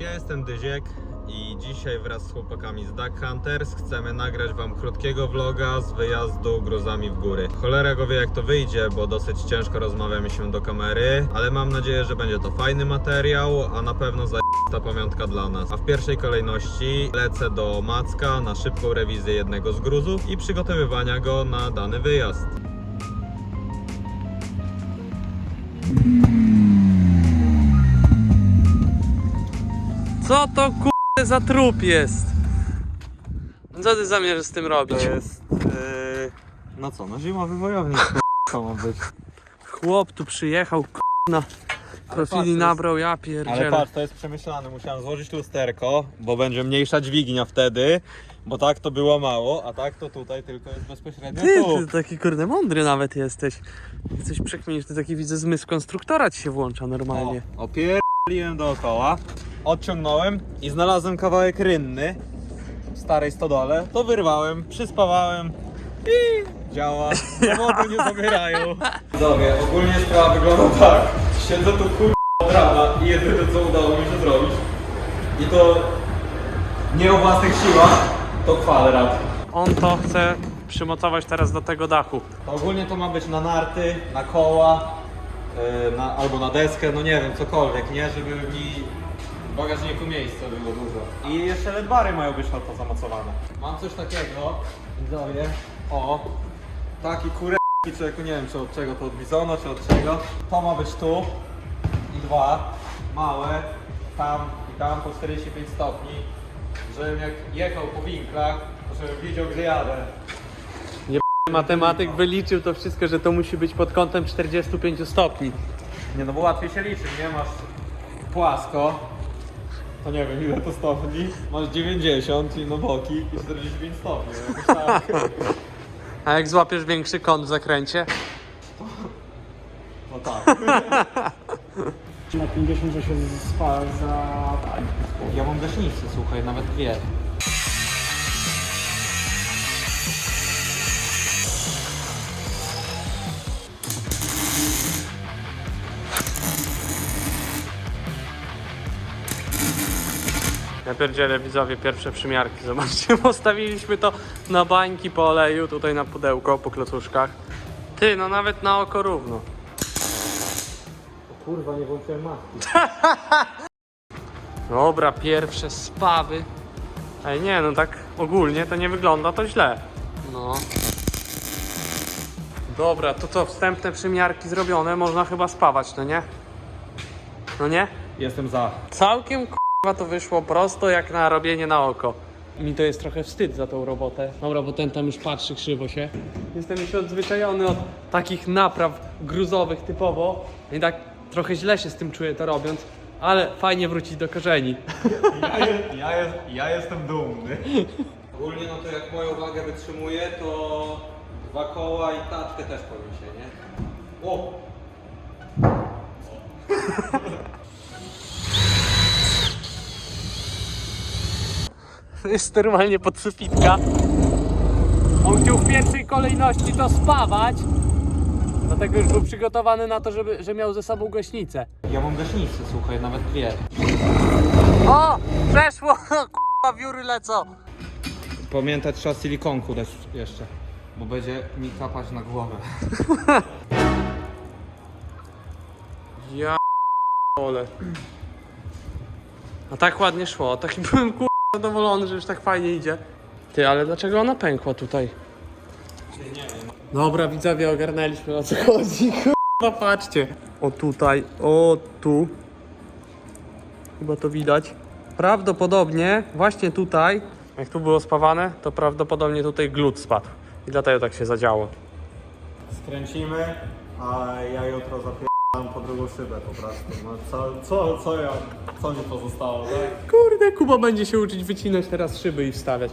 ja jestem Dyziek i dzisiaj wraz z chłopakami z Duck Hunters chcemy nagrać wam krótkiego vloga z wyjazdu gruzami w góry. Cholera go wie jak to wyjdzie, bo dosyć ciężko rozmawiamy się do kamery, ale mam nadzieję, że będzie to fajny materiał, a na pewno za ta pamiątka dla nas. A w pierwszej kolejności lecę do Macka na szybką rewizję jednego z gruzów i przygotowywania go na dany wyjazd. Co to kurde za trup jest? Co ty zamierzasz z tym robić? jest... Yy... No co, no zimowy wojownik to ma być. Chłop tu przyjechał, na profili patrz, nabrał, ja Ale pierdzielę. patrz, to jest przemyślane. Musiałem złożyć lusterko, bo będzie mniejsza dźwignia wtedy, bo tak to było mało, a tak to tutaj tylko jest bezpośrednio Ty, tu. ty taki kurde mądry nawet jesteś. Jesteś przekminisz, ty taki widzę zmysł konstruktora ci się włącza normalnie. O, opierdoliłem dookoła, odciągnąłem i znalazłem kawałek rynny w starej stodole. To wyrwałem, przyspawałem i działa. Zawodu nie zabierają. Widzowie, ogólnie sprawa wygląda tak. Siedzę tu kur... od rana i jedyne co udało mi się zrobić i to nie o własnych siłach, to kwadrat. On to chce przymocować teraz do tego dachu. To ogólnie to ma być na narty, na koła, yy, na, albo na deskę, no nie wiem, cokolwiek, nie? Żeby mi w bagażniku miejsca było dużo. I jeszcze ledbary mają być na to zamocowane. Mam coś takiego, widzowie, o, taki kurek, człowieku, nie wiem czy od czego to, od bizona czy od czego. To ma być tu i dwa, małe, tam i tam po 45 stopni, żebym jak jechał po winklach, to żebym widział gdzie jadę. Matematyk wyliczył to wszystko, że to musi być pod kątem 45 stopni. Nie no bo łatwiej się liczy, nie? Masz płasko, to nie wiem ile to stopni, masz 90 i no boki i 45 stopni, no jakoś tak. A jak złapiesz większy kąt w zakręcie? No tak. Na 50, że się spa za... Ja mam gaśnicę, słuchaj, nawet dwie. Ja pierdzielę widzowie pierwsze przymiarki. Zobaczcie, postawiliśmy to na bańki po oleju, tutaj na pudełko, po klocuszkach. Ty, no nawet na oko równo. Kurwa, nie włączyłem maski. Dobra, pierwsze spawy. Ej, nie, no tak ogólnie to nie wygląda to źle. No. Dobra, to co, wstępne przymiarki zrobione, można chyba spawać, no nie? No nie? Jestem za. Całkiem k***a to wyszło prosto jak na robienie na oko. Mi to jest trochę wstyd za tą robotę. Dobra, bo ten tam już patrzy krzywo się. Jestem już odzwyczajony od takich napraw gruzowych typowo. I tak trochę źle się z tym czuję to robiąc, ale fajnie wrócić do korzeni. Ja, je, ja, jest, ja jestem dumny. Ogólnie no to jak moją wagę wytrzymuje, to dwa koła i taczkę też poniesie, nie? O! To jest normalnie podsufitka. On chciał w pierwszej kolejności to spawać. Dlatego już był przygotowany na to, żeby, że miał ze sobą gaśnicę. Ja mam gaśnicę, słuchaj, nawet dwie. O! Przeszło! K***a, wióry lecą! Pamiętać trzeba silikonku dać jeszcze, bo będzie mi kapać na głowę. Ja ole. A tak ładnie szło, taki byłem kur... zadowolony, że już tak fajnie idzie. Ty, ale dlaczego ona pękła tutaj? Nie wiem. Dobra, widzowie, ogarnęliśmy o co chodzi. Kurwa, patrzcie. O tutaj, o tu. Chyba to widać. Prawdopodobnie właśnie tutaj, jak tu było spawane, to prawdopodobnie tutaj glut spadł. I dlatego tak się zadziało. Skręcimy, a ja jutro zapieram po drugą szybę po prostu. No co, co, co ja, co mi pozostało, tak? Kurde, Kuba będzie się uczyć wycinać teraz szyby i wstawiać.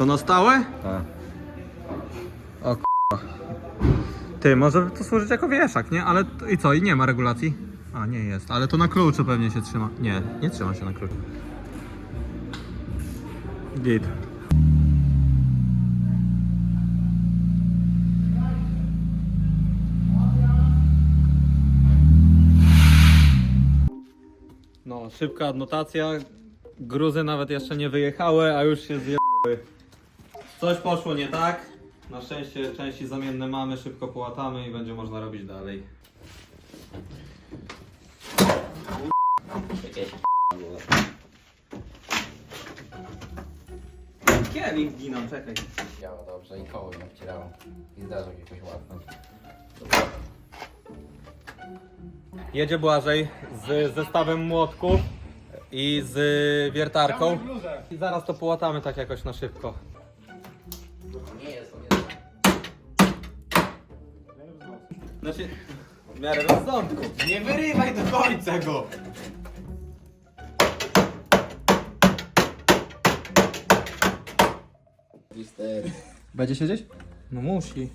To na stałe? Tak. O k***a. Ty, może to służyć jako wieszak, nie? Ale i co? I nie ma regulacji? A, nie jest. Ale to na kluczu pewnie się trzyma. Nie, nie trzyma się na kluczu. Git. No, szybka adnotacja. Gruzy nawet jeszcze nie wyjechały, a już się zjechały. Coś poszło nie tak. Na szczęście części zamienne mamy, szybko połatamy i będzie można robić dalej. Kielich ginam, czekaj. Działa dobrze i koło nie wcierało. I zdarzał jakoś łatwo. Jedzie Błażej z zestawem młotków i z wiertarką. I zaraz to połatamy tak jakoś na szybko. Znaczy, w miarę rozsądku. Nie wyrywaj do końca go! Będzie siedzieć? No musi.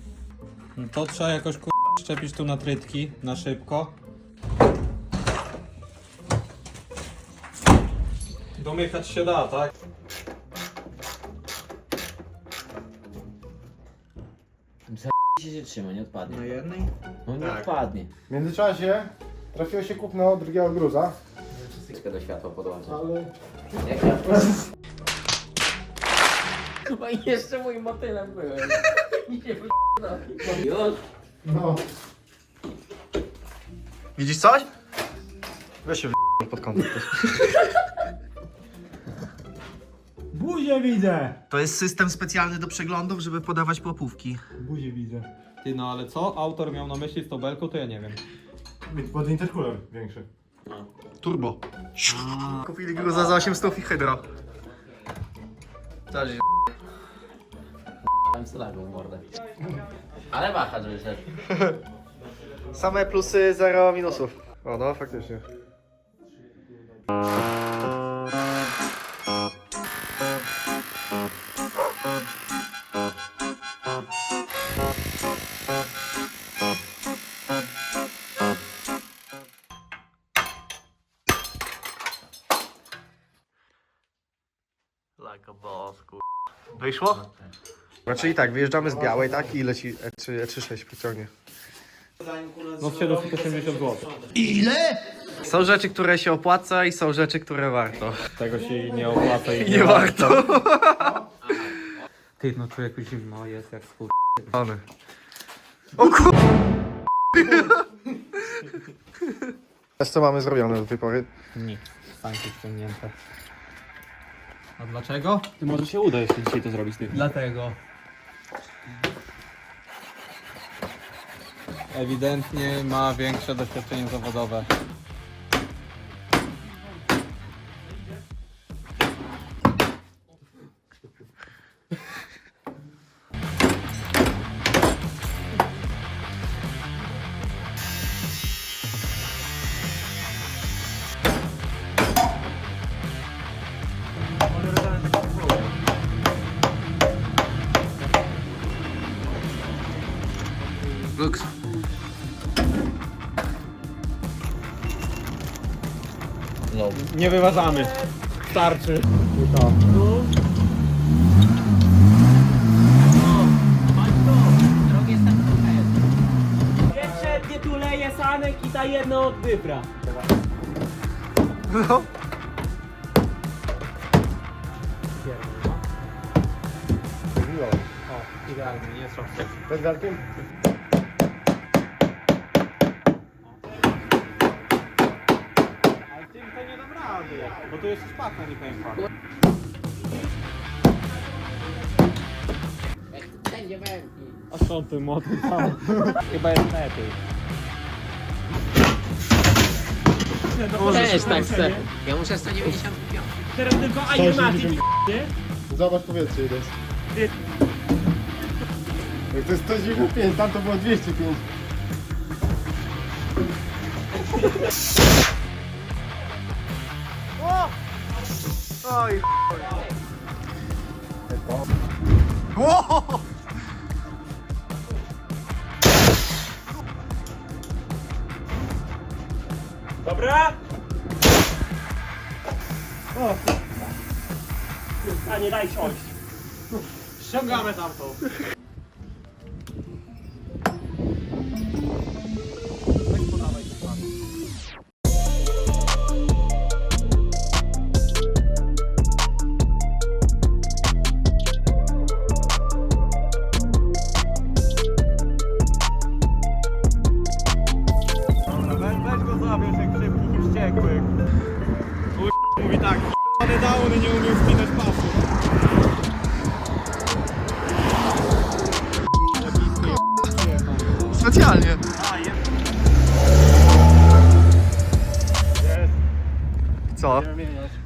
No to trzeba jakoś ku... szczepić tu na trytki, na szybko. Domykać się da, tak? Się się trzyma, nie odpadnie. Na jednej? No nie odpadnie. W międzyczasie trafiło się kupno drugiego gruza, Wszystko do światła podłączę. ale Jak ja... Chyba jeszcze mój motylem byłem. I się Już. no. Widzisz coś? Weź się w pod kątem. Buzię widzę! To jest system specjalny do przeglądów, żeby podawać popówki. Buzię widzę. Ty no ale co autor miał na myśli z tą belką, to ja nie wiem. Pod interkulem większy. Turbo. Kupili gruza za 800 i hydro. Coś Tam slagą mordę. Ale waha, żeby szedł. Same plusy, zero minusów. O no, faktycznie. A boss, kur... Wyszło? Znaczy i tak, wyjeżdżamy z białej, tak? I leci E3, E36 pociągnie. No 780 zł. Są rzeczy, które się opłaca i są rzeczy, które warto. Tego się nie opłaca i Nie warto. Ty no człowieku zimno jest jak skur... O kur... Teraz co mamy zrobione do tej pory? Nic. Sanki ściągnięte. A dlaczego? Ty może się uda jeszcze dzisiaj to zrobić ty. Dlatego. Ewidentnie ma większe doświadczenie zawodowe. Nie wyważamy. Starczy. Przednie tu leje sanek i ta jedno od trzeba. Bez wiarkiem? Ale tym to nie rady, bo tu jeszcze szpaka nie pękła. Wszędzie wędki. A skąd ty motyl tam? Chyba jest lepiej. Też tak chcę. Ja muszę 195. Teraz tylko animacji. Zobacz powietrze ile jest. Jak to jest 195, tam to było 205. Oj, Wow! Dobra? O. A nie dajcie ojść. Ściągamy tamtą. Specjalnie. Co? Wyjechali po